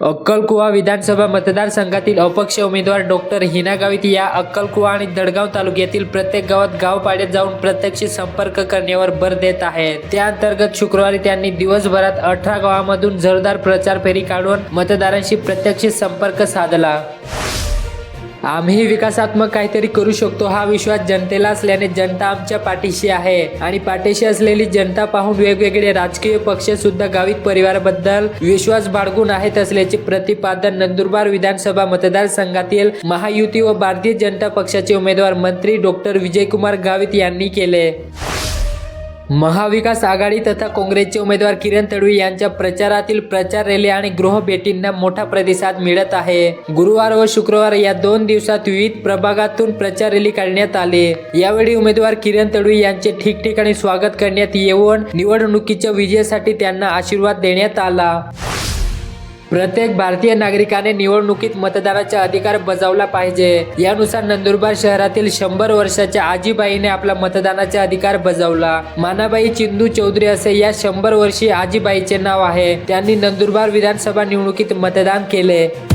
अक्कलकुवा विधानसभा मतदारसंघातील अपक्ष उमेदवार डॉक्टर हिना गावित या अक्कलकुवा आणि दडगाव तालुक्यातील प्रत्येक गावात गावपाड्यात जाऊन प्रत्यक्ष संपर्क करण्यावर भर देत आहेत त्या अंतर्गत शुक्रवारी त्यांनी दिवसभरात अठरा गावामधून जोरदार प्रचार फेरी काढून मतदारांशी प्रत्यक्ष संपर्क साधला. आम्ही विकासात्मक काहीतरी करू शकतो हा विश्वास जनतेला असल्याने जनता आमच्या पाठीशी आहे. आणि पाठीशी असलेली जनता पाहून वेगवेगळे राजकीय पक्ष सुद्धा गावित परिवाराबद्दल विश्वास बाळगून आहेत असल्याचे प्रतिपादन नंदुरबार विधानसभा मतदारसंघातील महायुती व भारतीय जनता पक्षाचे उमेदवार मंत्री डॉक्टर विजयकुमार गावित यांनी केले. महाविकास आघाडी तथा काँग्रेसचे उमेदवार किरण तडवी यांच्या प्रचारातील प्रचार रॅली आणि गृह भेटींना मोठा प्रतिसाद मिळत आहे. गुरुवार व शुक्रवार या दोन दिवसात विविध प्रभागातून प्रचार रॅली काढण्यात आले. यावेळी उमेदवार किरण तडवी यांचे ठिकठिकाणी स्वागत करण्यात येऊन निवडणुकीच्या विजयासाठी त्यांना आशीर्वाद देण्यात आला. प्रत्येक भारतीय नागरिकाने निवडणुकीत मतदानाचा अधिकार बजावला पाहिजे. यानुसार नंदुरबार शहरातील शंभर वर्षाच्या आजीबाईने आपला मतदानाचा अधिकार बजावला. मानाबाई चिंदू चौधरी असे या शंभर वर्षीय आजीबाईचे नाव आहे. त्यांनी नंदुरबार विधानसभा निवडणुकीत मतदान केले.